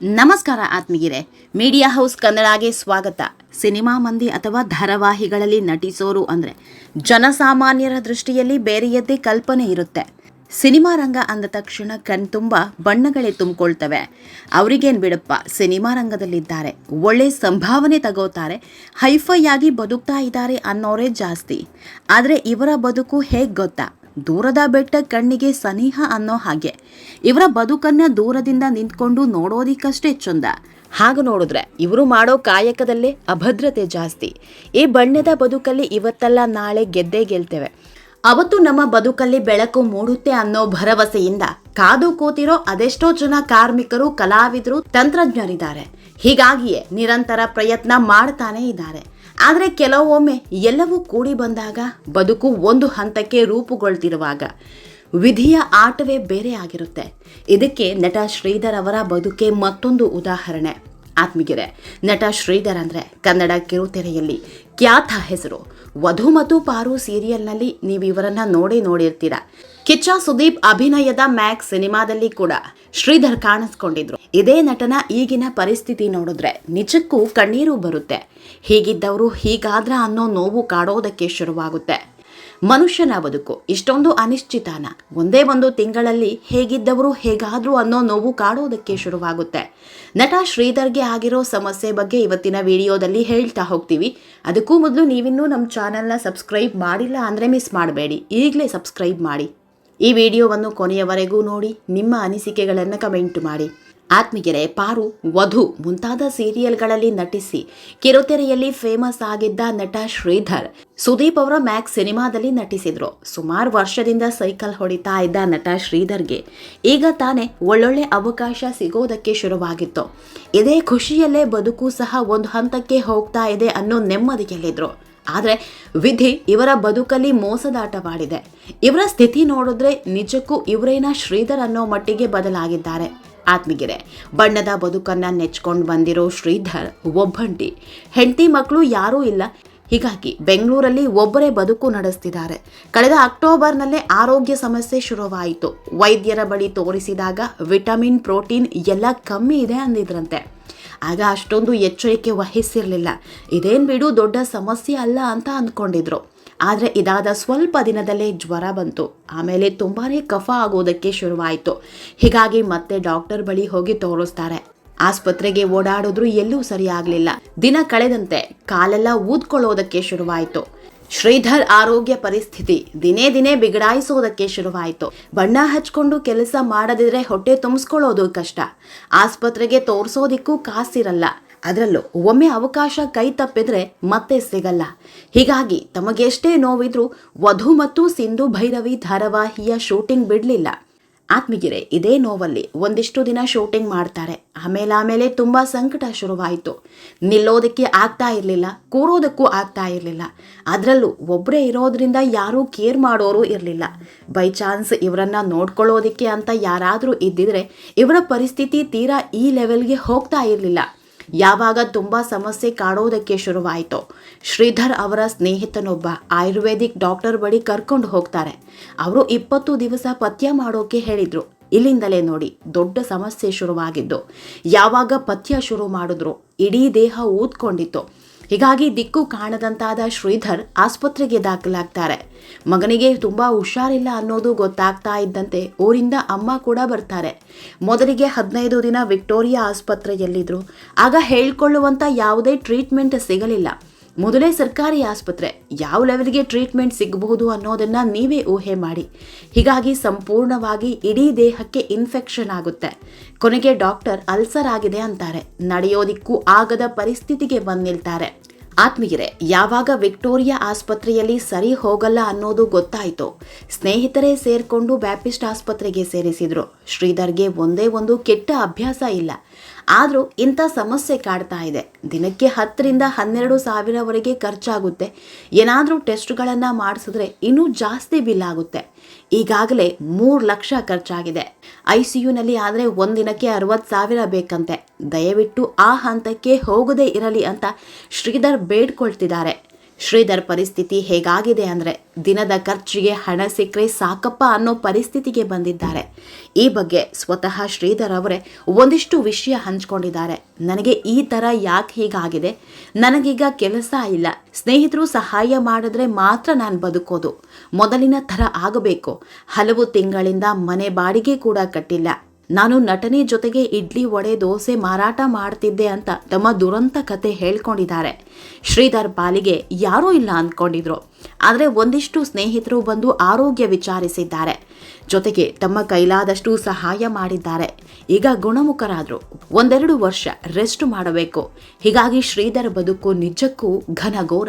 ನಮಸ್ಕಾರ ಆತ್ಮೀಗಿರೆ media house ಕನ್ನಡಗೆ ಸ್ವಾಗತ. Cinema ಮಂದಿ ಅಥವಾ ಧಾರಾವಾಹಿಗಳಲ್ಲಿ ನಟಿಸೋರು ಅಂದರೆ ಜನಸಾಮಾನ್ಯರ ದೃಷ್ಟಿಯಲ್ಲಿ ಬೇರೆಯದ್ದೇ ಕಲ್ಪನೆ ಇರುತ್ತೆ. ಸಿನಿಮಾ ರಂಗ ಅಂದ ತಕ್ಷಣ ಕಣ್ತುಂಬ ಬಣ್ಣಗಳೇ ತುಂಬಿಕೊಳ್ತವೆ. ಅವರಿಗೇನು ಬಿಡಪ್ಪ, ಸಿನಿಮಾ ರಂಗದಲ್ಲಿದ್ದಾರೆ. ಒಳ್ಳೆ ಸಂಭಾವನೆ ತಗೋತಾರೆ, ಹೈಫೈ ಆಗಿ ಬದುಕ್ತಾ ಇದ್ದಾರೆ ಅನ್ನೋರೇ ಜಾಸ್ತಿ. ಆದರೆ ಇವರ ಬದುಕು ಹೇಗೆ ಗೊತ್ತಾ? ದೂರದ ಬೆಟ್ಟ ಕಣ್ಣಿಗೆ ಸನಿಹ ಅನ್ನೋ ಹಾಗೆ. ಇವರ ಬದುಕನ್ನ ದೂರದಿಂದ ನಿಂತ್ಕೊಂಡು ನೋಡೋದಿಕ್ಕಷ್ಟೇ ಚಂದ. ಹಾಗೆ ನೋಡಿದ್ರೆ ಇವರು ಮಾಡೋ ಕಾಯಕದಲ್ಲೇ ಅಭದ್ರತೆ ಜಾಸ್ತಿ. ಈ ಬಣ್ಣದ ಬದುಕಲ್ಲಿ ಇವತ್ತಲ್ಲ ನಾಳೆ ಗೆದ್ದೇ ಗೆಲ್ತೇವೆ. ಅವತ್ತು ನಮ್ಮ ಬದುಕಲ್ಲಿ ಬೆಳಕು ಮೂಡುತ್ತೆ ಅನ್ನೋ ಭರವಸೆಯಿಂದ ಕಾದು ಕೂತಿರೋ ಅದೆಷ್ಟೋ ಜನ ಕಾರ್ಮಿಕರು ಕಲಾವಿದರು ತಂತ್ರಜ್ಞರಿದ್ದಾರೆ. ಹೀಗಾಗಿಯೇ ನಿರಂತರ ಪ್ರಯತ್ನ ಮಾಡ್ತಾನೇ ಇದ್ದಾರೆ. ಆದರೆ ಕೆಲವೊಮ್ಮೆ ಎಲ್ಲವೂ ಕೂಡಿ ಬಂದಾಗ ಬದುಕು ಒಂದು ಹಂತಕ್ಕೆ ರೂಪುಗೊಳ್ತಿರುವಾಗ ವಿಧಿಯ ಆಟವೇ ಬೇರೆ ಆಗಿರುತ್ತೆ. ಇದಕ್ಕೆ ನಟ ಶ್ರೀಧರ್ ಅವರ ಬದುಕೆ ಮತ್ತೊಂದು ಉದಾಹರಣೆ. ಆತ್ಮೀಗೆರೆ ನಟ ಶ್ರೀಧರ್ ಅಂದರೆ ಕನ್ನಡ ಕಿರುತೆರೆಯಲ್ಲಿ ಖ್ಯಾತ ಹೆಸರು. ವಧು ಮತ್ತು ಪಾರು ಸೀರಿಯಲ್ನಲ್ಲಿ ನೀವು ಇವರನ್ನ ನೋಡಿ ನೋಡಿರ್ತೀರ? ಕಿಚ್ಚ ಸುದೀಪ್ ಅಭಿನಯದ ಮ್ಯಾಕ್ ಸಿನಿಮಾದಲ್ಲಿ ಕೂಡ ಶ್ರೀಧರ್ ಕಾಣಿಸ್ಕೊಂಡಿದ್ರು. ಇದೇ ನಟನ ಈಗಿನ ಪರಿಸ್ಥಿತಿ ನೋಡಿದ್ರೆ ನಿಜಕ್ಕೂ ಕಣ್ಣೀರು ಬರುತ್ತೆ. ಹೀಗಿದ್ದವರು ಹೀಗಾದ್ರ ಅನ್ನೋ ನೋವು ಕಾಡೋದಕ್ಕೆ ಶುರುವಾಗುತ್ತೆ. ಮನುಷ್ಯನ ಬದುಕು ಇಷ್ಟೊಂದು ಅನಿಶ್ಚಿತಾನ. ಒಂದೇ ಒಂದು ತಿಂಗಳಲ್ಲಿ ಹೇಗಿದ್ದವರು ಹೇಗಾದರೂ ಅನ್ನೋ ನೋವು ಕಾಡೋದಕ್ಕೆ ಶುರುವಾಗುತ್ತೆ. ನಟ ಶ್ರೀಧರ್ಗೆ ಆಗಿರೋ ಸಮಸ್ಯೆ ಬಗ್ಗೆ ಇವತ್ತಿನ ವಿಡಿಯೋದಲ್ಲಿ ಹೇಳ್ತಾ ಹೋಗ್ತೀವಿ. ಅದಕ್ಕೂ ಮೊದಲು ನೀವಿನ್ನೂ ನಮ್ಮ ಚಾನಲ್ನ ಸಬ್ಸ್ಕ್ರೈಬ್ ಮಾಡಿಲ್ಲ ಅಂದರೆ ಮಿಸ್ ಮಾಡಬೇಡಿ. ಈಗಲೇ ಸಬ್ಸ್ಕ್ರೈಬ್ ಮಾಡಿ. ಈ ವಿಡಿಯೋವನ್ನು ಕೊನೆಯವರೆಗೂ ನೋಡಿ, ನಿಮ್ಮ ಅನಿಸಿಕೆಗಳನ್ನು ಕಮೆಂಟ್ ಮಾಡಿ. ಆತ್ಮಿಗೆರೆ ಪಾರು ವಧು ಮುಂತಾದ ಸೀರಿಯಲ್ಗಳಲ್ಲಿ ನಟಿಸಿ, ಕಿರುತೆರೆಯಲ್ಲಿ ಫೇಮಸ್ ಆಗಿದ್ದ ನಟ ಶ್ರೀಧರ್, ಸುದೀಪ್ ಅವರ ಮ್ಯಾಕ್ಸ್ ಸಿನಿಮಾದಲ್ಲಿ ನಟಿಸಿದ್ರು. ಸುಮಾರು ವರ್ಷದಿಂದ ಸೈಕಲ್ ಹೊಡಿತಾ ಇದ್ದ ನಟ ಶ್ರೀಧರ್ಗೆ ಈಗ ತಾನೇ ಒಳ್ಳೊಳ್ಳೆ ಅವಕಾಶ ಸಿಗೋದಕ್ಕೆ ಶುರುವಾಗಿತ್ತು. ಇದೇ ಖುಷಿಯಲ್ಲೇ ಬದುಕು ಸಹ ಒಂದು ಹಂತಕ್ಕೆ ಹೋಗ್ತಾ ಇದೆ ಅನ್ನೋ ನೆಮ್ಮದಿಯಲ್ಲಿದ್ರು. ಆದರೆ ವಿಧಿ ಇವರ ಬದುಕಲ್ಲಿ ಮೋಸದಾಟವಾಡಿದೆ. ಇವರ ಸ್ಥಿತಿ ನೋಡಿದ್ರೆ ನಿಜಕ್ಕೂ ಇವರೇನ ಶ್ರೀಧರ್ ಅನ್ನೋ ಮಟ್ಟಿಗೆ ಬದಲಾಗಿದ್ದಾರೆ. ಆತ್ಮಗಿರೆ ಬಣ್ಣದ ಬದುಕನ್ನ ನೆಚ್ಕೊಂಡು ಬಂದಿರೋ ಶ್ರೀಧರ್ ಒಬ್ಬಂಟಿ. ಹೆಂಡತಿ ಮಕ್ಕಳು ಯಾರೂ ಇಲ್ಲ. ಹೀಗಾಗಿ ಬೆಂಗಳೂರಲ್ಲಿ ಒಬ್ಬರೇ ಬದುಕು ನಡೆಸ್ತಿದ್ದಾರೆ. ಕಳೆದ ಅಕ್ಟೋಬರ್ನಲ್ಲೇ ಆರೋಗ್ಯ ಸಮಸ್ಯೆ ಶುರುವಾಯಿತು. ವೈದ್ಯರ ಬಳಿ ತೋರಿಸಿದಾಗ ವಿಟಮಿನ್, ಪ್ರೋಟೀನ್ ಎಲ್ಲ ಕಮ್ಮಿ ಇದೆ ಅಂದಿದ್ರಂತೆ. ಆಗ ಅಷ್ಟೊಂದು ಎಚ್ಚರಿಕೆ ವಹಿಸಿರಲಿಲ್ಲ. ಇದೇನು ಬಿಡು, ದೊಡ್ಡ ಸಮಸ್ಯೆ ಅಲ್ಲ ಅಂತ ಅಂದ್ಕೊಂಡಿದ್ರು. ಆದರೆ ಇದಾದ ಸ್ವಲ್ಪ ದಿನದಲ್ಲೇ ಜ್ವರ ಬಂತು. ಆಮೇಲೆ ತುಂಬಾ ಕಫ ಆಗೋದಕ್ಕೆ ಶುರುವಾಯಿತು. ಹೀಗಾಗಿ ಮತ್ತೆ ಡಾಕ್ಟರ್ ಬಳಿ ಹೋಗಿ ತೋರಿಸ್ತಾರೆ. ಆಸ್ಪತ್ರೆಗೆ ಓಡಾಡಿದ್ರು ಎಲ್ಲೂ ಸರಿಯಾಗಲಿಲ್ಲ. ದಿನ ಕಳೆದಂತೆ ಕಾಲೆಲ್ಲ ಊದ್ಕೊಳ್ಳೋದಕ್ಕೆ ಶುರುವಾಯಿತು. ಶ್ರೀಧರ್ ಆರೋಗ್ಯ ಪರಿಸ್ಥಿತಿ ದಿನೇ ದಿನೇ ಬಿಗಡಾಯಿಸೋದಕ್ಕೆ ಶುರುವಾಯಿತು. ಬಣ್ಣ ಹಚ್ಕೊಂಡು ಕೆಲಸ ಮಾಡದಿದ್ರೆ ಹೊಟ್ಟೆ ತುಂಬಿಸ್ಕೊಳ್ಳೋದು ಕಷ್ಟ. ಆಸ್ಪತ್ರೆಗೆ ತೋರಿಸೋದಿಕ್ಕೂ ಕಾಸಿರಲ್ಲ. ಅದರಲ್ಲೂ ಒಮ್ಮೆ ಅವಕಾಶ ಕೈ ತಪ್ಪಿದ್ರೆ ಮತ್ತೆ ಸಿಗಲ್ಲ. ಹೀಗಾಗಿ ತಮಗೆಷ್ಟೇ ನೋವಿದ್ರೂ ವಧು ಮತ್ತು ಸಿಂಧು ಭೈರವಿ ಧಾರಾವಾಹಿಯ ಶೂಟಿಂಗ್ ಬಿಡಲಿಲ್ಲ. ಆತ್ಮಗಿರೆ ಇದೇ ನೋವಲ್ಲಿ ಒಂದಿಷ್ಟು ದಿನ ಶೂಟಿಂಗ್ ಮಾಡ್ತಾರೆ. ಆಮೇಲೆ ಆಮೇಲೆ ತುಂಬ ಸಂಕಟ ಶುರುವಾಯಿತು. ನಿಲ್ಲೋದಕ್ಕೆ ಆಗ್ತಾ ಇರಲಿಲ್ಲ, ಕೂರೋದಕ್ಕೂ ಆಗ್ತಾ ಇರಲಿಲ್ಲ. ಅದರಲ್ಲೂ ಒಬ್ಬರೇ ಇರೋದ್ರಿಂದ ಯಾರೂ ಕೇರ್ ಮಾಡೋರು ಇರಲಿಲ್ಲ. ಬೈ ಚಾನ್ಸ್ ಇವರನ್ನ ನೋಡ್ಕೊಳ್ಳೋದಕ್ಕೆ ಅಂತ ಯಾರಾದರೂ ಇದ್ದಿದ್ರೆ, ಇವರ ಪರಿಸ್ಥಿತಿ ತೀರಾ ಈ ಲೆವೆಲ್ಗೆ ಹೋಗ್ತಾ ಇರಲಿಲ್ಲ. ಯಾವಾಗ ತುಂಬ ಸಮಸ್ಯೆ ಕಾಡೋದಕ್ಕೆ ಶುರುವಾಯಿತು. ಶ್ರೀಧರ್ ಅವರ ಸ್ನೇಹಿತನೊಬ್ಬ ಆಯುರ್ವೇದಿಕ್ ಡಾಕ್ಟರ್ ಬಳಿ ಕರ್ಕೊಂಡು ಹೋಗ್ತಾರೆ. ಅವರು ಇಪ್ಪತ್ತು ದಿವಸ ಪಥ್ಯ ಮಾಡೋಕೆ ಹೇಳಿದ್ರು. ಇಲ್ಲಿಂದಲೇ ನೋಡಿ, ದೊಡ್ಡ ಸಮಸ್ಯೆ ಶುರುವಾಗಿದ್ದು. ಯಾವಾಗ ಪಥ್ಯ ಶುರು ಮಾಡಿದ್ರು, ಇಡೀ ದೇಹ ಊದ್ಕೊಂಡಿತ್ತು. ಹೀಗಾಗಿ ದಿಕ್ಕು ಕಾಣದಂತಾದ ಶ್ರೀಧರ್ ಆಸ್ಪತ್ರೆಗೆ ದಾಖಲಾಗ್ತಾರೆ. ಮಗನಿಗೆ ತುಂಬ ಹುಷಾರಿಲ್ಲ ಅನ್ನೋದು ಗೊತ್ತಾಗ್ತಾ ಇದ್ದಂತೆ ಊರಿಂದ ಅಮ್ಮ ಕೂಡ ಬರ್ತಾರೆ. ಮೊದಲಿಗೆ ಹದಿನೈದು ದಿನ ವಿಕ್ಟೋರಿಯಾ ಆಸ್ಪತ್ರೆಯಲ್ಲಿದ್ದರು ಆಗ ಹೇಳ್ಕೊಳ್ಳುವಂಥ ಯಾವುದೇ ಟ್ರೀಟ್ಮೆಂಟ್ ಸಿಗಲಿಲ್ಲ. ಮೊದಲೇ ಸರ್ಕಾರಿ ಆಸ್ಪತ್ರೆ ಯಾವ ಲೆವೆಲ್ಗೆ ಟ್ರೀಟ್ಮೆಂಟ್ ಸಿಗಬಹುದು ಅನ್ನೋದನ್ನ ನೀವೇ ಊಹೆ ಮಾಡಿ. ಹೀಗಾಗಿ ಸಂಪೂರ್ಣವಾಗಿ ಇಡೀ ದೇಹಕ್ಕೆ ಇನ್ಫೆಕ್ಷನ್ ಆಗುತ್ತೆ. ಕೊನೆಗೆ ಡಾಕ್ಟರ್ ಅಲ್ಸರ್ ಆಗಿದೆ ಅಂತಾರೆ. ನಡೆಯೋದಿಕ್ಕೂ ಆಗದ ಪರಿಸ್ಥಿತಿಗೆ ಬಂದು ನಿಲ್ತಾರೆ ಆತ್ಮೀಯರೇ, ಯಾವಾಗ ವಿಕ್ಟೋರಿಯಾ ಆಸ್ಪತ್ರೆಯಲ್ಲಿ ಸರಿ ಹೋಗಲ್ಲ ಅನ್ನೋದು ಗೊತ್ತಾಯಿತು. ಸ್ನೇಹಿತರೇ ಸೇರಿಕೊಂಡು ಬ್ಯಾಪಿಸ್ಟ್ ಆಸ್ಪತ್ರೆಗೆ ಸೇರಿಸಿದ್ರು. ಶ್ರೀಧರ್ಗೆ ಒಂದೇ ಒಂದು ಕೆಟ್ಟ ಅಭ್ಯಾಸ ಇಲ್ಲ. ಆದರೂ ಇಂಥ ಸಮಸ್ಯೆ ಕಾಡ್ತಾ ಇದೆ. ದಿನಕ್ಕೆ ಹತ್ತರಿಂದ ಹನ್ನೆರಡು ಸಾವಿರವರೆಗೆ ಖರ್ಚಾಗುತ್ತೆ. ಏನಾದರೂ ಟೆಸ್ಟ್ಗಳನ್ನು ಮಾಡಿಸಿದ್ರೆ ಇನ್ನೂ ಜಾಸ್ತಿ ಬಿಲ್ ಆಗುತ್ತೆ. ಈಗಾಗಲೇ ಮೂರು ಲಕ್ಷ ಖರ್ಚಾಗಿದೆ. ಐ ಸಿ ಯುನಲ್ಲಿ ಆದರೆ ಒಂದಿನಕ್ಕೆ ಅರವತ್ತು ಸಾವಿರ ಬೇಕಂತೆ. ದಯವಿಟ್ಟು ಆ ಹಂತಕ್ಕೆ ಹೋಗದೇ ಇರಲಿ ಅಂತ ಶ್ರೀಧರ್ ಬೇಡ್ಕೊಳ್ತಿದ್ದಾರೆ. ಶ್ರೀಧರ್ ಪರಿಸ್ಥಿತಿ ಹೇಗಾಗಿದೆ ಅಂದರೆ ದಿನದ ಖರ್ಚಿಗೆ ಹಣ ಸಿಕ್ಕರೆ ಸಾಕಪ್ಪ ಅನ್ನೋ ಪರಿಸ್ಥಿತಿಗೆ ಬಂದಿದ್ದಾರೆ. ಈ ಬಗ್ಗೆ ಸ್ವತಃ ಶ್ರೀಧರ್ ಅವರೇ ಒಂದಿಷ್ಟು ವಿಷಯ ಹಂಚ್ಕೊಂಡಿದ್ದಾರೆ. ನನಗೆ ಈ ಥರ ಯಾಕೆ ಹೀಗಾಗಿದೆ? ನನಗೀಗ ಕೆಲಸ ಇಲ್ಲ. ಸ್ನೇಹಿತರು ಸಹಾಯ ಮಾಡಿದ್ರೆ ಮಾತ್ರ ನಾನು ಬದುಕೋದು. ಮೊದಲಿನ ಥರ ಆಗಬೇಕು. ಹಲವು ತಿಂಗಳಿಂದ ಮನೆ ಬಾಡಿಗೆ ಕೂಡ ಕಟ್ಟಿಲ್ಲ. ನಾನು ನಟನೆ ಜೊತೆಗೆ ಇಡ್ಲಿ ವಡೆ ದೋಸೆ ಮಾರಾಟ ಮಾಡ್ತಿದ್ದೆ ಅಂತ ತಮ್ಮ ದುರಂತ ಕತೆ ಹೇಳ್ಕೊಂಡಿದ್ದಾರೆ. ಶ್ರೀಧರ್ ಪಾಲಿಗೆ ಯಾರೂ ಇಲ್ಲ ಅಂದ್ಕೊಂಡಿದ್ರು. ಆದರೆ ಒಂದಿಷ್ಟು ಸ್ನೇಹಿತರು ಬಂದು ಆರೋಗ್ಯ ವಿಚಾರಿಸಿದ್ದಾರೆ. ಜೊತೆಗೆ ತಮ್ಮ ಕೈಲಾದಷ್ಟು ಸಹಾಯ ಮಾಡಿದ್ದಾರೆ. ಈಗ ಗುಣಮುಖರಾದರು. ಒಂದೆರಡು ವರ್ಷ ರೆಸ್ಟ್ ಮಾಡಬೇಕು. ಹೀಗಾಗಿ ಶ್ರೀಧರ್ ಬದುಕು ನಿಜಕ್ಕೂ ಘನಘೋರ